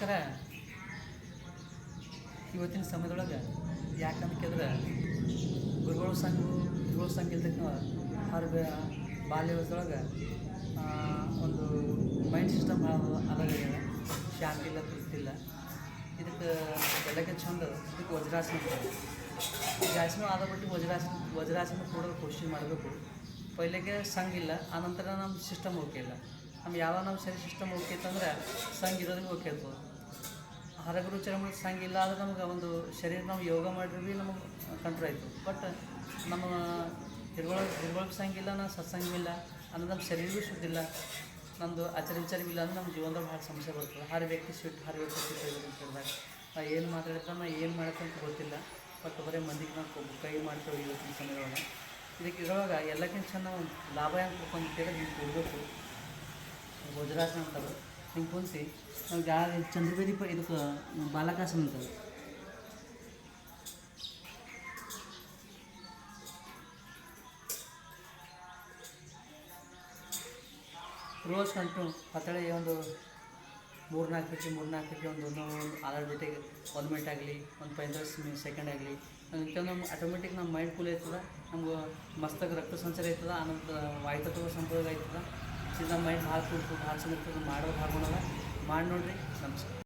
ನಮಸ್ಕಾರ ಇವತ್ತಿನ ಸಮಯದೊಳಗೆ ಯಾಕಂತ ಕೇಳಿದ್ರೆ, ಗುರುಗಳ ಸಂಘ ಗುರುಗಳ ಸಂಘ ಇಲ್ದಕ್ಕ ಅವ್ರ ಬಾಲ್ಯದೊಳಗೆ ಒಂದು ಮೈಂಡ್ ಸಿಸ್ಟಮ್ ಅಲಾಗ್ಯಾವ ಶಾಂತಿ ಇಲ್ಲ ತೃಪ್ತಿಲ್ಲ ಇದಕ್ಕೆ ಬೆಳಗ್ಗೆ ಚಂದ, ಇದಕ್ಕೆ ವಜ್ರಾಸನ ಆಸನ ಆದ ಬಿಟ್ಟು ವಜ್ರಾಸನ ವಜ್ರಾಸನ ಕೂಡ ಕೋಶಿಶ್ ಮಾಡಬೇಕು. ಪೈಲೆಗೆ ಸಂಘ ಇಲ್ಲ, ಆನಂತರ ನಮ್ಮ ಸಿಸ್ಟಮ್ ಓಕೆ ಇಲ್ಲ. ನಮ್ಮ ಯಾವ ನಮ್ಮ ಸರಿ ಸಿಸ್ಟಮ್ ಓಕೆ ಅಂತಂದ್ರೆ ಸಂಘ ಇರೋದಕ್ಕೆ ಓಕೆ ಇರ್ತದೆ ಹೊರಗರು ಚರ್ಮ ಸಂಘ ಇಲ್ಲ ಆದ್ರೆ ನಮ್ಗೆ ಒಂದು ಶರೀರ ನಾವು ಯೋಗ ಮಾಡಿದ್ರೆ ಭೀ ನಮಗೆ ಕಂಟ್ರೋಲ್ ಆಯಿತು. ಬಟ್ ನಮ್ಮ ಹಿರುಗಳ ಹಿರುಗಳ ಸಂಘ ಇಲ್ಲ ನಾನು ಸತ್ಸಂಗ ಇಲ್ಲ, ಅಂದ್ರೆ ನಮ್ಮ ಶರೀರ ಭೀ ಶುದ್ಧಿಲ್ಲ ನಮ್ಮದು ಆಚಾರ ವಿಚಾರ ಇಲ್ಲ ಅಂದ್ರೆ ನಮ್ಮ ಜೀವನದಾಗ ಭಾಳ ಸಮಸ್ಯೆ ಬರ್ತದೆ. ಹರ ವ್ಯಕ್ತಿ ಸ್ವೀಟ್ ಹರ ವ್ಯಕ್ತಿ ಸ್ವೀಟ್ ಹೇಳಿದಾಗ ನಾ ಏನು ಮಾತಾಡ್ತಾ ನಾ ಏನು ಅಂತ ಗೊತ್ತಿಲ್ಲ. ಬಟ್ ಬರೀ ಮಂದಿಗೆ ನಾವು ಕೈ ಮಾಡ್ತೇವೆ ಇವತ್ತಿನ ಸಮಯದೊಳಗೆ. ಇದಕ್ಕೆ ಇರುವಾಗ ಎಲ್ಲಕ್ಕಿಂತ ನಾವು ಲಾಭ ಹೆಂಗೆ ಕೊಡ್ಕೊಂಡು ನೀವು ಕೊಡಬೇಕು. ವಜ್ರಾಸನ ಅಂತಾರೆ. ಹಿಂಗೆ ಕುಂತು ನಾವು ಗಾ ಚಂದ್ರಬೇದಿ ಪ ಇದಕ್ಕೆ ಬಾಲಕಾಸನ ಅಂತಾರೆ. ರೋಸ್ ಕಂಟು ಪತ್ತಳೆ ಒಂದು ಮೂರು ನಾಲ್ಕು ಫೀಟಿ ಮೂರು ನಾಲ್ಕು ಫೀಟಿ ಒಂದು ಒಂದು ಆಧಾರ್ ಜೊತೆಗೆ ಒಂದು ಮಿನಿಟ್ ಆಗಲಿ, ಒಂದು ಪೈಂದಸ್ ಸೆಕೆಂಡ್ ಆಗಲಿ. ನಮ್ಮ ಆಟೋಮೆಟಿಕ್ ನಮ್ಮ ಮೈಂಡ್ ಕೂಲ್ ಆಯ್ತದ, ನಮ್ಗೆ ಮಸ್ತಕ ರಕ್ತ ಸಂಚಾರ ಆಯ್ತದ ಆನಂತರ ವಾಯುತತ್ವ ಸಂಪರ್ಕ ಆಯ್ತದ. ನಮ್ಮ ಮೈಂಡ್ ಭಾಳ ಕೂಲ್ ಭಾಳ ಚಂದ ಮಾಡೋದು ಹಾಕೋಣದ ಮಾಡಿ ನೋಡ್ರಿ. ನಮಸ್ಕಾರ.